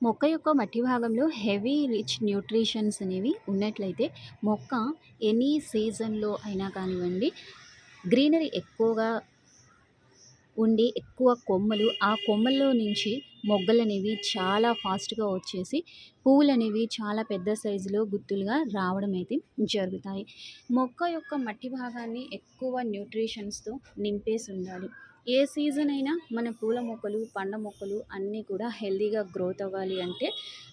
మొక్క యొక్క మట్టి భాగంలో హెవీ రిచ్ న్యూట్రిషన్స్ అనేవి ఉన్నట్లయితే మొక్క ఎనీ సీజన్‌లో అయినా కానివ్వండి, గ్రీనరీ ఎక్కువగా ఉండి, ఎక్కువ కొమ్మలు, ఆ కొమ్మల్లో నుంచి మొగ్గలనేవి చాలా ఫాస్ట్‌గా వచ్చేసి, పువ్వులనేవి చాలా పెద్ద సైజులో గుత్తులుగా రావడం అయితే జరుగుతాయి. మొక్క యొక్క మట్టి భాగాన్ని ఎక్కువ న్యూట్రిషన్స్‌తో నింపేసి ఉండాలి. ఏ సీజన్ అయినా మన పూల మొక్కలు, పండ్ల మొక్కలు అన్నీ కూడా హెల్తీగా గ్రోత్ అవ్వాలి అంటే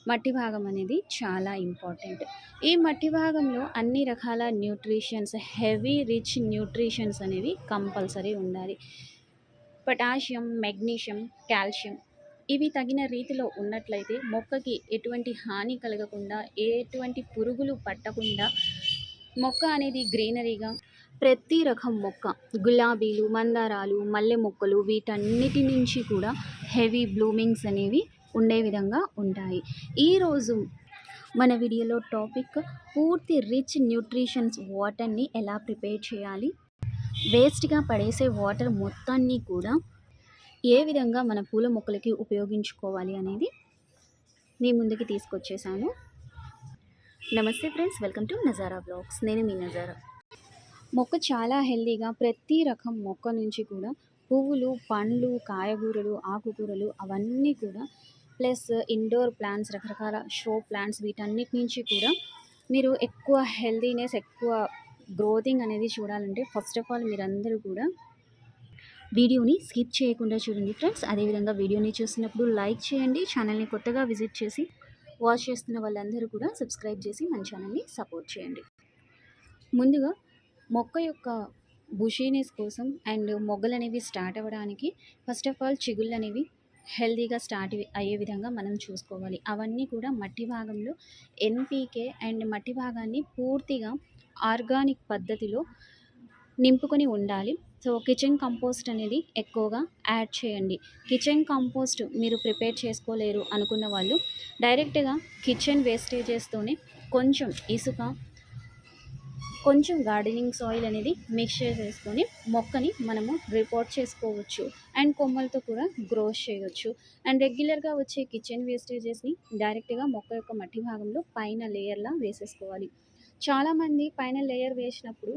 మట్టి భాగం అనేది చాలా ఇంపార్టెంట్. ఈ మట్టి భాగంలో అన్ని రకాల న్యూట్రిషన్స్, హెవీ రిచ్ న్యూట్రిషన్స్ అనేవి కంపల్సరీ ఉండాలి. పొటాషియం, మెగ్నీషియం, కాల్షియం ఇవి తగిన రీతిలో ఉన్నట్లయితే మొక్కకి ఎటువంటి హాని కలగకుండా, ఎటువంటి పురుగులు పట్టకుండా మొక్క అనేది గ్రీనరీగా ప్రతి రకం మొక్క గులాబీలు, మందారాలు, మల్లె మొక్కలు వీటన్నిటి నుంచి కూడా హెవీ బ్లూమింగ్స్ అనేవి ఉండే విధంగా ఉంటాయి. ఈరోజు మన వీడియోలో టాపిక్ పూర్తి రిచ్ న్యూట్రిషన్స్ వాటర్‌ని ఎలా ప్రిపేర్ చేయాలి? వేస్ట్‌గా పడేసే వాటర్ మొత్తాన్ని కూడా ఏ విధంగా మన పూల మొక్కలకి ఉపయోగించుకోవాలి అనేది మీ ముందుకి తీసుకొచ్చేసాను. నమస్తే friends welcome to Nazara vlogs నేను మీ నజారా. మొక్క చాలా హెల్దీగా ప్రతి రకం మొక్క నుంచి కూడా పువ్వులు, పండ్లు, కాయగూరలు, ఆకుకూరలు అవన్నీ కూడా ప్లస్ ఇండోర్ ప్లాంట్స్ రకరకాల షో ప్లాంట్స్ వీటన్నిటి నుంచి కూడా మీరు ఎక్కువ హెల్తీనెస్, ఎక్కువ గ్రోతింగ్ అనేది చూడాలంటే ఫస్ట్ ఆఫ్ ఆల్ మీరందరూ కూడా వీడియోని స్కిప్ చేయకుండా చూడండి ఫ్రెండ్స్. అదేవిధంగా వీడియోని చూసినప్పుడు లైక్ చేయండి. ఛానల్‌ని కొత్తగా విజిట్ చేసి వాచ్ చేస్తున్న వాళ్ళందరూ కూడా సబ్స్క్రైబ్ చేసి మన ఛానల్‌ని సపోర్ట్ చేయండి. ముందుగా మొక్క యొక్క బుషీనెస్ కోసం అండ్ మొగ్గలనేవి స్టార్ట్ అవ్వడానికి ఫస్ట్ ఆఫ్ ఆల్ చిగుళ్ళు అనేవి హెల్తీగా స్టార్ట్ అయ్యే విధంగా మనం చూసుకోవాలి. అవన్నీ కూడా మట్టి భాగంలో ఎన్‌పీకే అండ్ మట్టి భాగాన్ని పూర్తిగా ఆర్గానిక్ పద్ధతిలో నింపుకొని ఉండాలి. సో, కిచెన్ కంపోస్ట్ అనేది ఎక్కువగా యాడ్ చేయండి. కిచెన్ కంపోస్ట్ మీరు ప్రిపేర్ చేసుకోలేరు అనుకున్న వాళ్ళు డైరెక్ట్‌గా కిచెన్ వేస్టేజెస్తోనే కొంచెం ఇసుక కొంచెం గార్డెనింగ్ సాయిల్ అనేది మిక్స్ చేసేసుకొని మొక్కని మనము రిపోర్ట్ చేసుకోవచ్చు. అండ్ కొమ్మలతో కూడా గ్రోస్ చేయవచ్చు అండ్ రెగ్యులర్‌గా వచ్చే కిచెన్ వేస్టేజెస్‌ని డైరెక్ట్‌గా మొక్క యొక్క మట్టి భాగంలో పైన లేయర్‌లా వేసేసుకోవాలి. చాలామంది పైన లేయర్ వేసినప్పుడు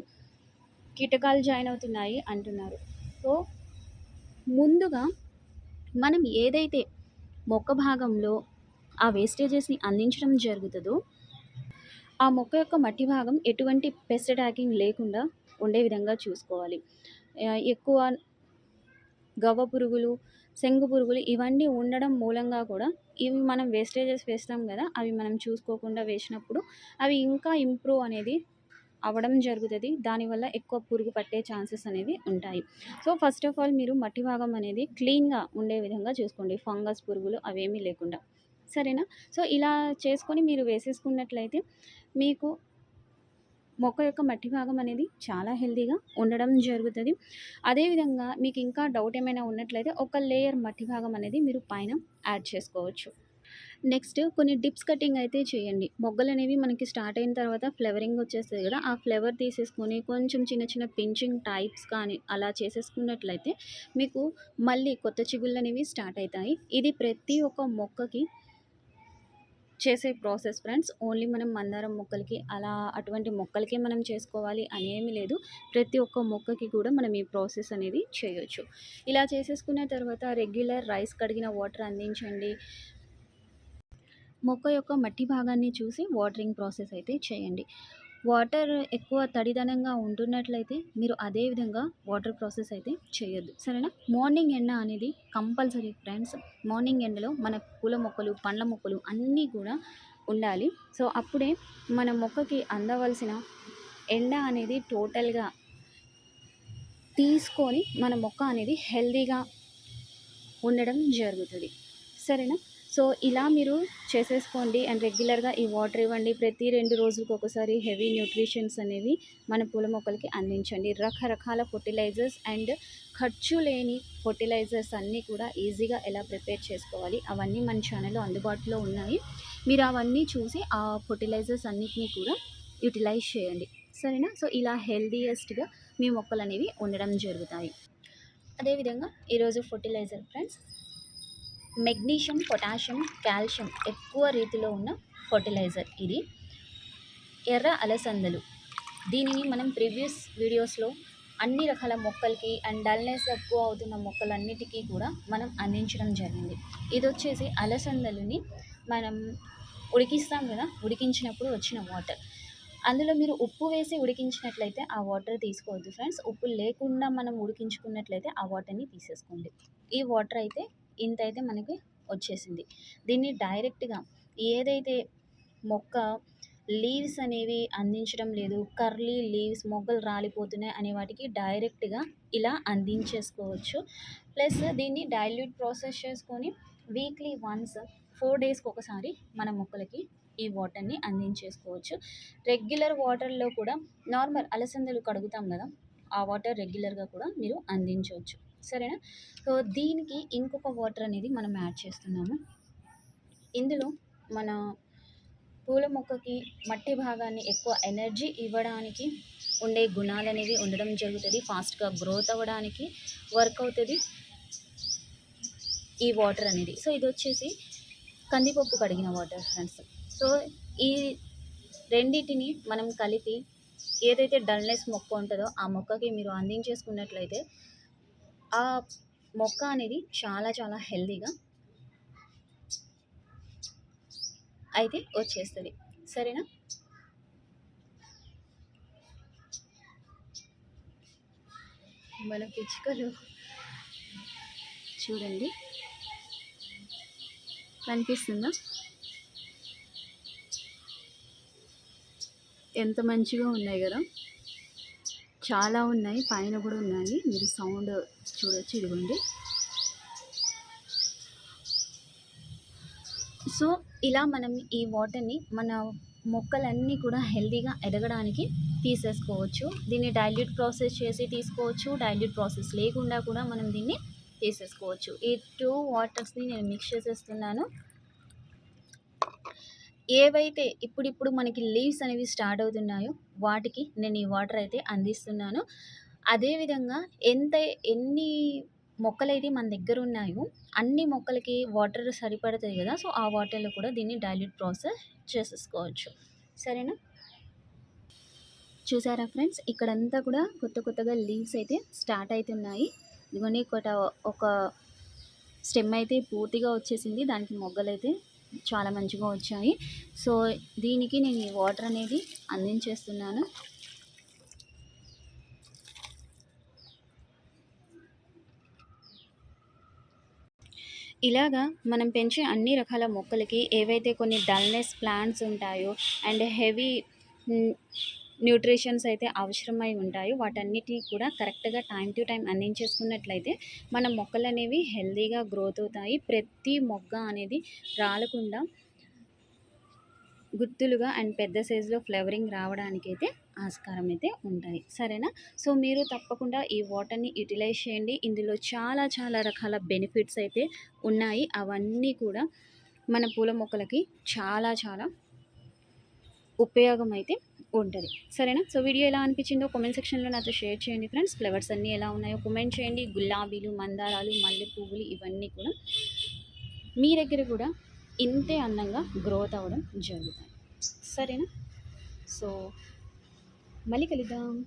కీటకాలు జాయిన్ అవుతున్నాయి అంటున్నారు. సో, ముందుగా మనం ఏదైతే మొక్క భాగంలో ఆ వేస్టేజెస్‌ని అందించడం జరుగుతుందో ఆ మొక్క యొక్క మట్టి భాగం ఎటువంటి పెస్ట్ అటాకింగ్ లేకుండా ఉండే విధంగా చూసుకోవాలి. ఎక్కువ గవ్వ పురుగులు, శంగు పురుగులు ఇవన్నీ ఉండడం మూలంగా కూడా ఇవి మనం వేస్టేజెస్ వేస్తాం కదా అవి మనం చూసుకోకుండా వేసినప్పుడు అవి ఇంకా ఇంప్రూవ్ అనేది అవ్వడం జరుగుతుంది దానివల్ల ఎక్కువ పురుగు పట్టే ఛాన్సెస్ అనేవి ఉంటాయి. సో, ఫస్ట్ ఆఫ్ ఆల్ మీరు మట్టి భాగం అనేది క్లీన్‌గా ఉండే విధంగా చూసుకోండి. ఫంగస్ పురుగులు అవేమీ లేకుండా. సరేనా? సో, ఇలా చేసుకొని మీరు వేసేసుకున్నట్లయితే మీకు మొక్క యొక్క మట్టి భాగం అనేది చాలా హెల్దీగా ఉండడం జరుగుతుంది అదేవిధంగా మీకు ఇంకా డౌట్ ఏమైనా ఉన్నట్లయితే ఒక లేయర్ మట్టి భాగం అనేది మీరు పైన యాడ్ చేసుకోవచ్చు. నెక్స్ట్ కొన్ని డిప్స్ కటింగ్ అయితే చేయండి. మొగ్గలనేవి మనకి స్టార్ట్ అయిన తర్వాత ఫ్లేవరింగ్ వచ్చేస్తుంది కదా ఆ ఫ్లేవర్ తీసేసుకొని కొంచెం చిన్న చిన్న పించింగ్ టైప్స్ కానీ అలా చేసేసుకున్నట్లయితే మీకు మళ్ళీ కొత్త చిగుళ్ళు అనేవి స్టార్ట్ అవుతాయి ఇది ప్రతి ఒక్క మొక్కకి చేసే ప్రాసెస్ ఫ్రెండ్స్. ఓన్లీ మనం మందారం మొక్కలకి అలా అటువంటి మొక్కలకే మనం చేసుకోవాలి అనేమి లేదు. ప్రతి ఒక్క మొక్కకి కూడా మనం ఈ ప్రాసెస్ అనేది చేయొచ్చు. ఇలా చేసేసుకున్న తర్వాత రెగ్యులర్ రైస్ కడిగిన వాటర్ అందించండి. మొక్క యొక్క మట్టి భాగాన్ని చూసి వాటరింగ్ ప్రాసెస్ అయితే చేయండి. వాటర్ ఎక్కువ తడిదనంగా ఉంటున్నట్లయితే మీరు అదే విధంగా వాటర్ ప్రాసెస్ అయితే చేయొద్దు. సరేనా? మార్నింగ్ ఎండ అనేది కంపల్సరీ ఫ్రెండ్స్. మార్నింగ్ ఎండలో మన పూల మొక్కలు, పండ్ల మొక్కలు అన్నీ కూడా ఉండాలి. సో, అప్పుడే మన మొక్కకి అందవలసిన ఎండ అనేది టోటల్‌గా తీసుకొని మన మొక్క అనేది హెల్తీగా ఉండడం జరుగుతుంది సరేనా? సో, ఇలా మీరు చేసేసుకోండి అండ్ రెగ్యులర్‌గా ఈ వాటర్ ఇవ్వండి. ప్రతి రెండు రోజులకి ఒకసారి హెవీ న్యూట్రిషన్స్ అనేవి మన పూల మొక్కలకి అందించండి. రకరకాల ఫెర్టిలైజర్స్ అండ్ ఖర్చు లేని ఫెర్టిలైజర్స్ అన్నీ కూడా ఈజీగా ఎలా ప్రిపేర్ చేసుకోవాలి అవన్నీ మన ఛానల్‌లో అందుబాటులో ఉన్నాయి. మీరు అవన్నీ చూసి ఆ ఫెర్టిలైజర్స్ అన్నిటిని కూడా యుటిలైజ్ చేయండి. సరేనా? సో, ఇలా హెల్తీయెస్ట్‌గా మీ మొక్కలనేవి ఉండడం జరుగుతాయి. అదేవిధంగా ఈరోజు fertilizer friends magnesium potassium calcium ఎక్కువ రీతిలో ఉన్న ఫర్టిలైజర్ ఇది. ఎర్ర అలసందలు. దీనిని మనం ప్రీవియస్ వీడియోస్లో అన్ని రకాల మొక్కలకి అండ్ డల్నెస్ ఎక్కువ అవుతున్న మొక్కలన్నిటికీ కూడా మనం అందించడం జరిగింది. ఇది వచ్చేసి అలసందలని మనం ఉడికిస్తాం కదా ఉడికించినప్పుడు వచ్చిన వాటర్. అందులో మీరు ఉప్పు వేసి ఉడికించినట్లయితే ఆ వాటర్ తీసుకోవద్దు ఫ్రెండ్స్. ఉప్పు లేకుండా మనం ఉడికించుకున్నట్లయితే ఆ వాటర్ని తీసేసుకోండి. ఈ వాటర్ అయితే ఇంత అయితే మనకి వచ్చేసింది. దీన్ని డైరెక్ట్గా ఏదైతే మొక్క లీవ్స్ అనేవి అందించడం లేదు కర్లీ లీవ్స్ మొగ్గలు రాలిపోతున్నాయి అనే వాటికి డైరెక్ట్గా ఇలా అందించేసుకోవచ్చు. ప్లస్ దీన్ని డైల్యూట్ ప్రాసెస్ చేసుకొని వీక్లీ వన్స్ ఫోర్ డేస్కి ఒకసారి మన మొక్కలకి ఈ వాటర్ని అందించేసుకోవచ్చు. రెగ్యులర్ వాటర్లో కూడా నార్మల్ అలసందలు కడుగుతాం కదా ఆ వాటర్ రెగ్యులర్గా కూడా మీరు అందించవచ్చు. సరేనా? సో దీనికి ఇంకొక వాటర్ అనేది మనం యాడ్ చేస్తున్నాము. ఇందులో మన పూల మొక్కకి మట్టి భాగాన్ని ఎక్కువ ఎనర్జీ ఇవ్వడానికి ఉండే గుణాలు అనేవి ఉండడం జరుగుతుంది. ఫాస్ట్గా గ్రోత్ అవ్వడానికి వర్క్ అవుతుంది ఈ వాటర్ అనేది. సో ఇది వచ్చేసి కందిపప్పు కడిగిన వాటర్ ఫ్రెండ్స్. సో ఈ రెండింటిని మనం కలిపి ఏదైతే డల్నెస్ మొక్క ఉంటుందో ఆ మొక్కకి మీరు అందించేసుకున్నట్లయితే ఆ మొక్క అనేది చాలా చాలా హెల్దీగా అయితే వచ్చేస్తుంది. సరేనా? మన పిచ్చుకలు చూడండి. కనిపిస్తుందా? ఎంత మంచిగా ఉన్నాయి కదా? చాలా ఉన్నాయి. పైన కూడా ఉన్నాయి. మీరు సౌండ్ చూడొచ్చు. ఇదిగోండి. సో ఇలా మనం ఈ వాటర్ని మన మొక్కలన్నీ కూడా హెల్తీగా ఎదగడానికి తీసేసుకోవచ్చు. దీన్ని డైల్యూట్ ప్రాసెస్ చేసి తీసుకోవచ్చు. డైల్యూట్ ప్రాసెస్ లేకుండా కూడా మనం దీన్ని తీసేసుకోవచ్చు. ఈ టూ వాటర్స్ని నేను మిక్స్ చేసేస్తున్నాను. ఏవైతే ఇప్పుడిప్పుడు మనకి లీవ్స్ అనేవి స్టార్ట్ అవుతున్నాయో వాటికి నేను ఈ వాటర్ అయితే అందిస్తున్నాను. అదేవిధంగా ఎంత ఎన్ని మొక్కలైతే మన దగ్గర ఉన్నాయో అన్ని మొక్కలకి వాటర్ సరిపడుతుంది కదా సో ఆ వాటర్లో కూడా దీన్ని డైల్యూట్ ప్రాసెస్ చేసేసుకోవచ్చు. సరేనా? చూసారా ఫ్రెండ్స్? ఇక్కడంతా కూడా కొత్త కొత్తగా లీవ్స్ అయితే స్టార్ట్ అవుతున్నాయి. ఇదిగోండి ఒక ఒక స్టెమ్ అయితే పూర్తిగా వచ్చేసింది. దానికి మొగ్గలు అయితే చాలా మంచిగా వచ్చాయి. సో దీనికి నేను ఈ వాటర్ అనేది అందించేస్తున్నాను. ఇలాగా మనం పెంచే అన్ని రకాల మొక్కలకి ఏవైతే కొన్ని డల్నెస్ ప్లాంట్స్ ఉంటాయో అండ్ హెవీ న్యూట్రిషన్స్ అయితే అవసరమై ఉంటాయో. వాటన్నిటిని కూడా కరెక్ట్గా టైం టు టైం అందించేసుకున్నట్లయితే మన మొక్కలు అనేవి హెల్తీగా గ్రోత్ అవుతాయి. ప్రతి మొగ్గ అనేది రాలకుండా గుత్తులుగా అండ్ పెద్ద సైజులో ఫ్లవరింగ్ రావడానికి అయితే ఆస్కారం అయితే ఉంటాయి. సరేనా? సో మీరు తప్పకుండా ఈ వాటర్ని యూటిలైజ్ చేయండి. ఇందులో చాలా చాలా రకాల బెనిఫిట్స్ అయితే ఉన్నాయి. అవన్నీ కూడా మన పూల మొక్కలకి చాలా చాలా ఉపయోగం అయితే ఉంటుంది. సరేనా? సో వీడియో ఎలా అనిపించిందో కామెంట్ సెక్షన్లో నాతో షేర్ చేయండి ఫ్రెండ్స్ ఫ్లవర్స్ అన్నీ ఎలా ఉన్నాయో కామెంట్ చేయండి. గులాబీలు మందారాలు మల్లె పువ్వులు ఇవన్నీ కూడా మీ దగ్గర కూడా ఇంతే అందంగా గ్రోత్ అవ్వడం జరుగుతాయి. సరేనా? సో మళ్ళీ కలుద్దాం.